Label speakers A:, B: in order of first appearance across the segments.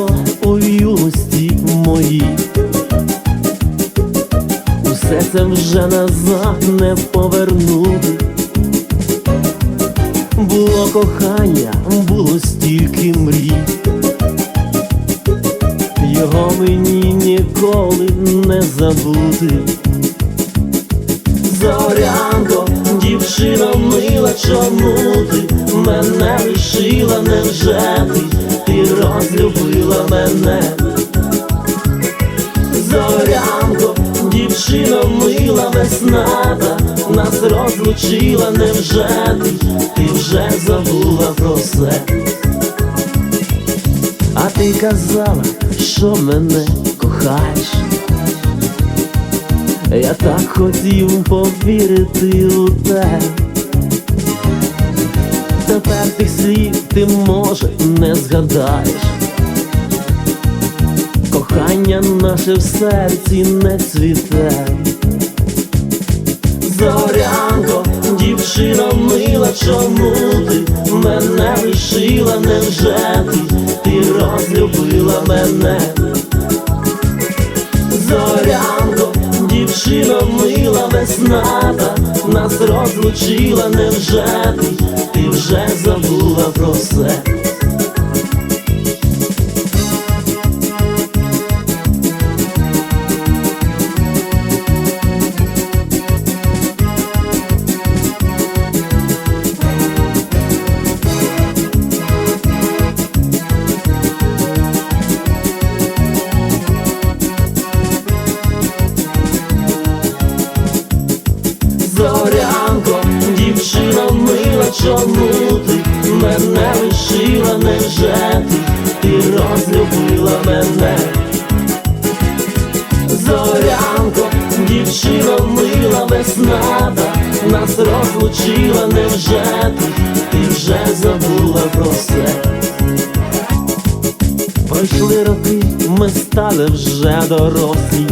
A: було у юності моїй, усе це вже назад не повернути. Було кохання, було стільки мрій, його мені ніколи не забути. Зорянко, дівчина мила, чому ти мене лишила, невже ти? Ти розлюбила мене? Зорянко, дівчина мила, весната, нас розлучила, невже ти, ти вже забула про все? А ти казала, що мене кохаєш. Я так хотів повірити у те. Тепер тих слів ти може не згадаєш. Кохання наше в серці не цвіте. Зорянко, дівчина мила, чому ти мене лишила, невже ти, ти розлюбила мене? Зорянко, дівчина мила, весната, нас розлучила, невже ти, ти вже забула про все? Дівчина мила, чому мене лишила, невже ти, ти розлюбила мене? Зорянко, дівчина мила, весната, нас розлучила, невже ти вже забула про все? Пройшли роки, ми стали вже дорослі.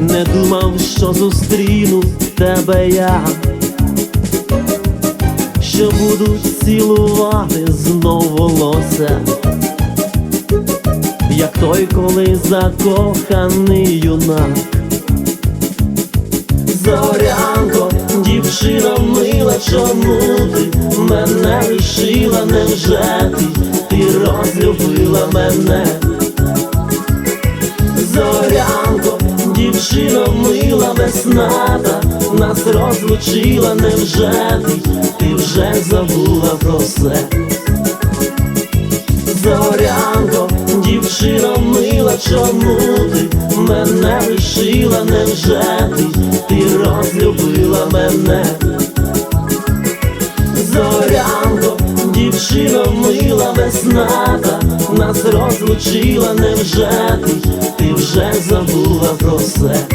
A: Не думав, що зустріну тебе я, що буду цілувати знов волосся, як той, коли закоханий юнак. Зорянко, дівчина мила, чому ти мене лишила, невже ти, ти розлюбила мене? Дівчина мила, весната, нас розлучила, невже ти, ти вже забула про все? Зорянко, дівчина мила, чому ти мене лишила, невже ти, ти розлюбила мене? Зорянко, дівчина мила, весната, нас розлучила, невже ти, ти вже забула про все?